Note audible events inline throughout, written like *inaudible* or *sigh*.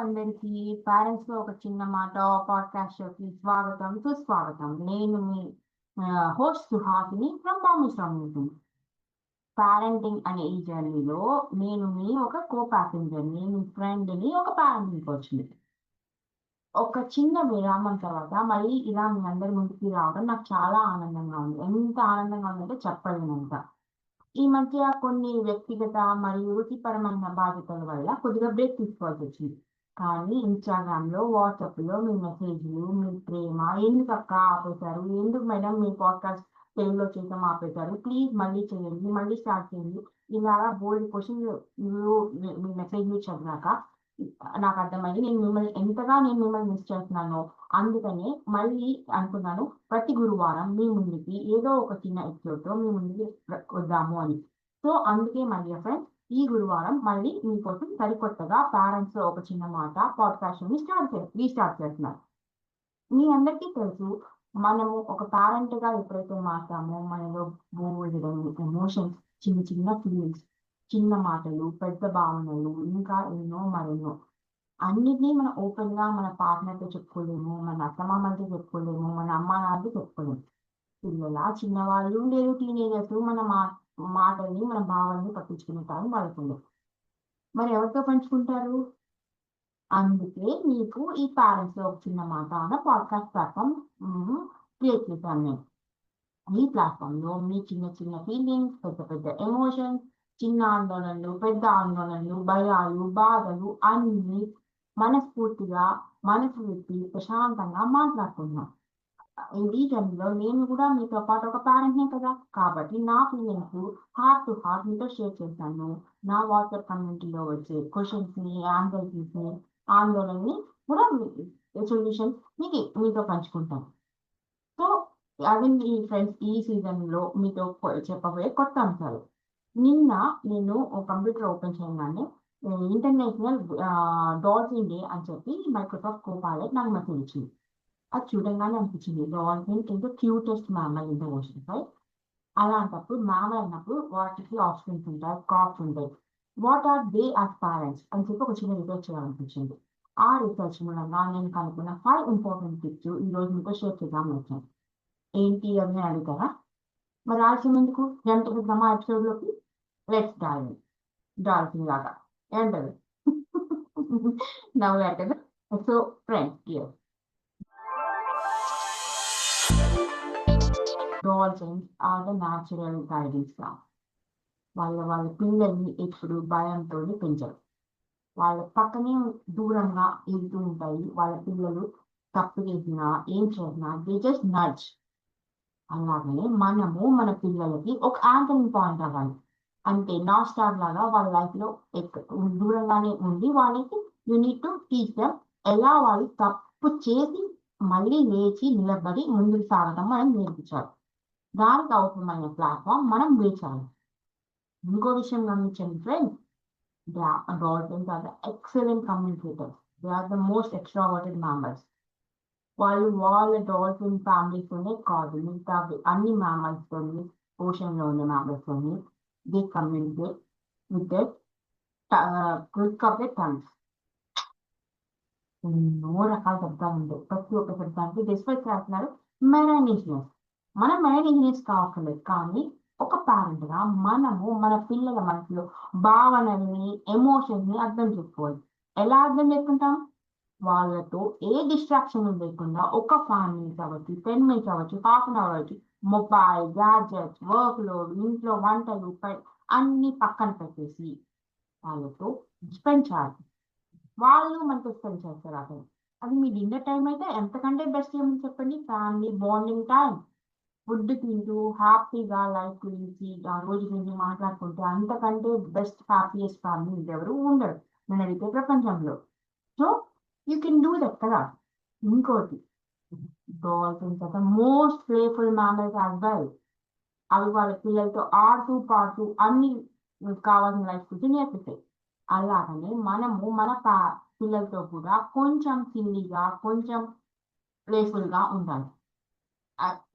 అందరికీ పేరెంట్స్లో ఒక చిన్న మాట పాడ్కాస్ట్ షోకి స్వాగతం. సుస్వాగతం. నేను మీ host Suhasini from Bombay meeting parenting అనే ఈ జర్నీలో నేను మీ ఒక కో ప్యాసింజర్ నేను మీ ఫ్రెండ్ని ఒక పేరెంటింగ్ కోచ్ ఒక చిన్న విరామం తర్వాత మళ్ళీ ఇలా మీ అందరి ముందుకి రావడం నాకు చాలా ఆనందంగా ఉంది. ఎంత ఆనందంగా ఉందంటే చెప్పలేనంత. ఈ మధ్య కొన్ని వ్యక్తిగత మరియు వృత్తిపరమైన బాధ్యతల వల్ల కొద్దిగా బ్రేక్ తీసుకోవాల్సి వచ్చింది. కానీ ఇన్స్టాగ్రామ్లో వాట్సాప్లో మీ మెసేజ్లు మీ ప్రేమ ఎందుకు అక్క ఆపేశారు? ఎందుకు మేడం మీ పాడ్కాస్ట్ తెలుగులో చేసాం ఆపేశారు? ప్లీజ్ మళ్ళీ చేయండి మళ్ళీ స్టార్ట్ చేయండి. ఇలా బోల్డ్ క్వశ్చన్ మీ మెసేజ్లు చదివాక నాకు అర్థమైంది. నేను మిమ్మల్ని ఎంతగా నేను మిమ్మల్ని మిస్ చేస్తున్నానో అందుకనే మళ్ళీ అనుకున్నాను ప్రతి గురువారం మీ ముందుకి ఏదో ఒక చిన్న ఎపిసోడ్తో మీ ముందుకి వద్దాము అని. సో అందుకే మళ్ళీ ఫ్రెండ్స్ ఈ గురువారం మళ్ళీ మీకోసం సరికొత్తగా పేరెంట్స్లో ఒక చిన్న మాట పాడ్కాస్ట్ని స్టార్ట్ చే రీస్టార్ట్ చేస్తున్నారు. మీ అందరికీ తెలుసు మనము ఒక పేరెంట్గా ఎప్పుడైతే మారుతామో మనలో బోల్డ్ ఎమోషన్స్ చిన్న చిన్న ఫీలింగ్స్ చిన్న మాటలు పెద్ద భావనలు ఇంకా ఎన్నో మరెన్నో. అన్నిటినీ మనం ఓపెన్గా మన పార్ట్నర్తో చెప్పుకోలేము మన అత్తమామలతో చెప్పుకోలేము మన అమ్మ నాన్నతో చెప్పుకోలేము. పిల్లల చిన్నవాళ్ళు లేదు టీనేజర్స్ మన మా మాటల్ని మన భావాల్ని పట్టించుకునే టైం వాళ్ళకు మరి ఎవరితో పంచుకుంటారు? అందుకే మీకు ఈ పేరెంట్స్లో ఒక చిన్న మాట అన్న పాడ్కాస్ట్ ప్లాట్ఫామ్ క్రియేట్ చేశాను నేను. ఈ ప్లాట్ఫామ్లో మీ చిన్న చిన్న ఫీలింగ్స్ పెద్ద పెద్ద ఎమోషన్స్ చిన్న ఆందోళనలు పెద్ద ఆందోళనలు భయాలు బాధలు అన్ని మనస్ఫూర్తిగా మనసు విప్పి ప్రశాంతంగా మాట్లాడుకుందాం ఈ టైంలో నేను కూడా మీతో పాటు ఒక పేరెంట్నే కదా. కాబట్టి నా ఫీలింగ్స్ హార్ట్ టు హార్ట్ మీతో షేర్ చేశాను. నా వాట్సాప్ కమ్యూనిటీలో వచ్చే క్వశ్చన్స్ని ఆన్సర్స్ని ఆందోళనని కూడా సొల్యూషన్ మీకు మీతో పంచుకుంటాను. సో అవి మీ ఫ్రెండ్స్ ఈ సీజన్లో మీతో చెప్పబోయే కొత్త అంశాలు. నిన్న నేను కంప్యూటర్ ఓపెన్ చేయగానే ఇంటర్నేషనల్ డాల్ఫిన్ డే అని చెప్పి మైక్రోసాఫ్ట్ కోపాలెట్ నాకు మెసేజ్ ఇచ్చింది. అది చూడంగానే అనిపించింది. Dolphin is the cutest mammal in the ocean అలాంటప్పుడు మ్యామల్ అన్నప్పుడు వాటికి ఆప్షన్స్ ఉంటాయి. కాఫ్ ఉంటాయి. What are they are parents అని చెప్పి ఒక చిన్న రిసర్చ్ చేయాలనిపించింది. ఆ రీసెర్చ్ మూలంగా నేను కనుక్కున్న ఫైవ్ ఇంపార్టెంట్ టిప్స్ ఈ రోజు మీతో షేర్ చేద్దామని వచ్చాను ఏంటి అని అడుగుతారా? మరి ఆలస్యం ఎందుకు? గంట క్రితం ఎపిసోడ్ లెట్స్ డైవ్ డాల్ఫిన్ లాగా. ఏంటది *laughs* నవ్వు కదా? So friends years dolphins are the natural guidance లా వాళ్ళ వాళ్ళ పిల్లల్ని ఎప్పుడు భయంతో పెంచరు. వాళ్ళ పక్కనే దూరంగా వెళ్తూ ఉంటాయి. వాళ్ళ పిల్లలు తప్పు చేసినా ఏం చేసినా దే జస్ట్ నడ్జ్ అలాగే మనము మన పిల్లలకి ఒక యాంకరింగ్ పాయింట్ అవ్వాలి. అంటే నా స్టార్ లాగా వాళ్ళ లైఫ్లో దూరంగానే ఉండి వాళ్ళకి యూనిట్ టు టీచ్ దమ్ ఎలా వాళ్ళు తప్పు చేసి మళ్ళీ లేచి నిలబడి ముందుకు సాగడం మనం నేర్పించాలి. దానికి అవసరమైన ప్లాట్ఫామ్ మనం వేచాలి. ఇంకో విషయం గమనించండి friends dolphins are the excellent communicators. They are the most extroverted members. వాళ్ళు వాళ్ళ డాల్ఫిన్ ఫ్యామిలీతోనే కాదు మిగతా అన్ని మ్యామల్స్ ఓషన్లో ఉన్న లో they communicate with quick of the tons ఎన్నో రకాల శబ్దాలు ఉంటాయి. ప్రతి ఒక్క శబ్దానికి డిస్పెక్ట్ చేస్తున్నారు మెరైన్ మనం మెరైన్ ఇంజనీర్స్ కావట్లేదు కానీ ఒక పేరెంట్గా మనము మన పిల్లల మనసులో భావనల్ని ఎమోషన్స్ని అర్థం చేసుకోవాలి. ఎలా అర్థం చేసుకుంటాం? వాళ్ళతో ఏ డిస్ట్రాక్షన్ లేకుండా ఒక ఫైవ్ మినిట్స్ అవ్వచ్చు టెన్ మినిట్స్ అవ్వచ్చు హాఫ్ అన్ అవర్ అవ్వచ్చు మొబైల్ గ్యాడ్జెట్స్ వర్క్ లోడ్ ఇంట్లో వంటలు అన్ని పక్కన పెట్టేసి వాళ్ళతో స్పెండ్ చేయాలి. వాళ్ళు మనతో స్పెండ్ చేస్తారు అతను అది మీ డిన్నర్ టైం అయితే ఎంతకంటే బెస్ట్ ఏమని చెప్పండి? ఫ్యామిలీ బాండింగ్ టైం ఫుడ్ తింటూ హ్యాపీగా లైఫ్ గురించి ఆ రోజు గురించి మాట్లాడుకుంటే అంతకంటే బెస్ట్ హ్యాపీయెస్ట్ ఫ్యామిలీ ఎవరు ఉండరు నేను ప్రపంచంలో. So you can do that కదా. ఇంకోటి డాల్ఫిన్స్ అయితే most playful mammals as well. అవి వాళ్ళ పిల్లలతో ఆడుతూ పాడుతూ అన్ని కావాల్సిన లైఫ్ గురించి నేర్పిస్తాయి. అలాగనే మనము మన పిల్లలతో కూడా కొంచెం సిల్లీగా కొంచెం ప్లేఫుల్గా ఉండాలి.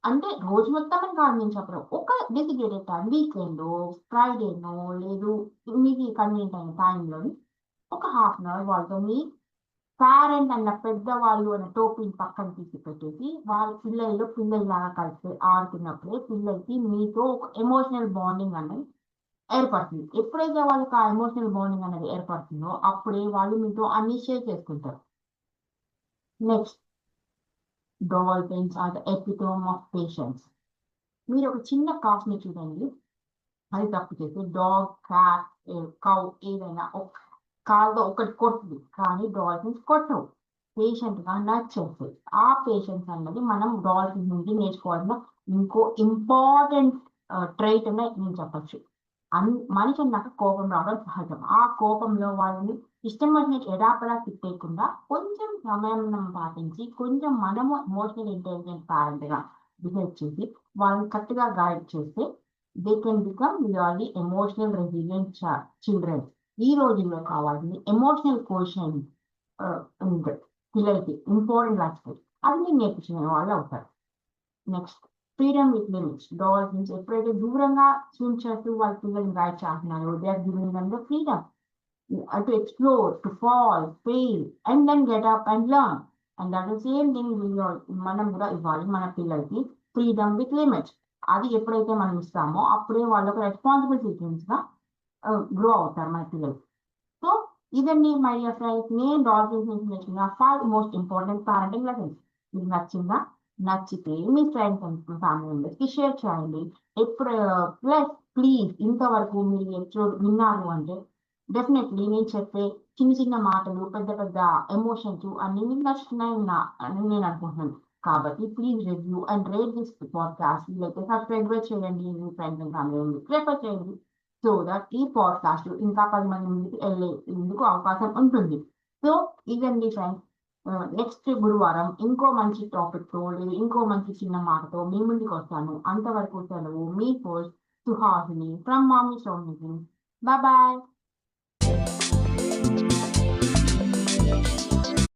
అంటే రోజు మొత్తం అని కాదు నేను చెప్పడం ఒక డెసిగ్రేటెడ్ టైం వీకెండ్ ఫ్రైడేనో లేదు మీకు కన్వీనియంట్ అయిన టైంలో ఒక హాఫ్ అన్ అవర్ వాళ్ళతో మీ పేరెంట్ అన్న పెద్దవాళ్ళు అన్న టోపీని పక్కన తీసి పెట్టేసి వాళ్ళ పిల్లల్లో పిల్లల్లాగా కలిసి ఆడుతున్నప్పుడే పిల్లలకి మీతో ఒక ఎమోషనల్ బాండింగ్ అనేది ఏర్పడుతుంది. ఎప్పుడైతే వాళ్ళకి ఆ ఎమోషనల్ బాండింగ్ అనేది ఏర్పడుతుందో అప్పుడే వాళ్ళు మీతో అన్ని షేర్ చేసుకుంటారు. Next dolphins are the epitome of patients మీరు ఒక చిన్న కాఫ్ని చూడండి. అది తప్పు చేస్తే డాగ్ క్యాట్ కౌ ఏదైనా ఒక కాల్లో ఒకటి కొడుతుంది కానీ డాల్ఫిన్స్ కొట్టవు. పేషెంట్గా నచ్చేస్తాయి. ఆ పేషెంట్స్ అన్నది మనం డాల్ఫిన్స్ నుండి నేర్చుకోవాల్సిన ఇంకో ఇంపార్టెంట్ ట్రైట్ అనే నేను చెప్పచ్చు. అన్ మనిషి అన్నాక కోపం రావడం సహజం. ఆ కోపంలో వాళ్ళని ఇష్టం వచ్చినట్టు ఎడాపడా తిట్టేయకుండా కొంచెం సమయం పాటించి కొంచెం మనము ఎమోషనల్ ఇంటెలిజెంట్ పేరెంట్గా బిహేవ్ చేసి వాళ్ళని కరెక్ట్గా గైడ్ చేస్తే they can become really emotional resilient children ఈ రోజుల్లో కావాల్సింది ఎమోషనల్ కోషన్ ఉంది. పిల్లలకి ఇంపార్టెంట్ ఆస్పెక్ట్ స్కిల్ అది నేను నేర్పించిన వాళ్ళు అవుతారు next freedom with limits dolphins ఎప్పుడైతే దూరంగా స్విమ్ చేస్తూ వాళ్ళ పిల్లల్ని గైడ్ చేస్తున్నారో. They are giving them the freedom to explore to fall fail, and then get up and learn. And that same thing మనం కూడా ఇవ్వాలి మన పిల్లలకి ఫ్రీడమ్ విత్ లిమిట్ అది ఎప్పుడైతే మనం ఇస్తామో అప్పుడే వాళ్ళకు రెస్పాన్సిబుల్ సిటిజన్స్గా గ్రో అవుతారు మన పిల్లలు. సో ఇదండి మై డియర్ ఫ్రెండ్స్ నేను డాల్ఫిన్స్ నుంచి నేర్చుకున్న five most important parenting lessons మీకు నచ్చిందా? నచ్చితే మీ ఫ్రెండ్స్ అండ్ ఫ్యామిలీ మెంబర్స్కి షేర్ చేయండి. ఎప్పుడు uh, ప్లస్ ప్లీజ్ ఇంతవరకు మీరు ఎప్పుడు విన్నారు అంటే డెఫినెట్లీ నేను చెప్పే చిన్న చిన్న మాటలు పెద్ద పెద్ద ఎమోషన్స్ అన్ని మీకు నచ్చుతున్నాయి నా అని నేను అనుకుంటున్నాను. కాబట్టి please review and rate this podcast వీలైతే సబ్స్క్రైబ్ కూడా చేయండి మీ friends and family members prefer చేయండి. సో దట్ ఈ పాడ్కాస్ట్ ఇంకా పది మంది ముందుకు వెళ్ళేందుకు అవకాశం ఉంటుంది. సో ఇదండి ఫ్రెండ్స్ నెక్స్ట్ గురువారం ఇంకో మంచి టాపిక్తో లేదా ఇంకో మంచి చిన్న మాటతో మీ ముందుకు వస్తాను. అంతవరకు సెలవు మీ పోస్ట్ సుహాసిని ఫ్రమ్ మామీ సోమిజీ బాయ్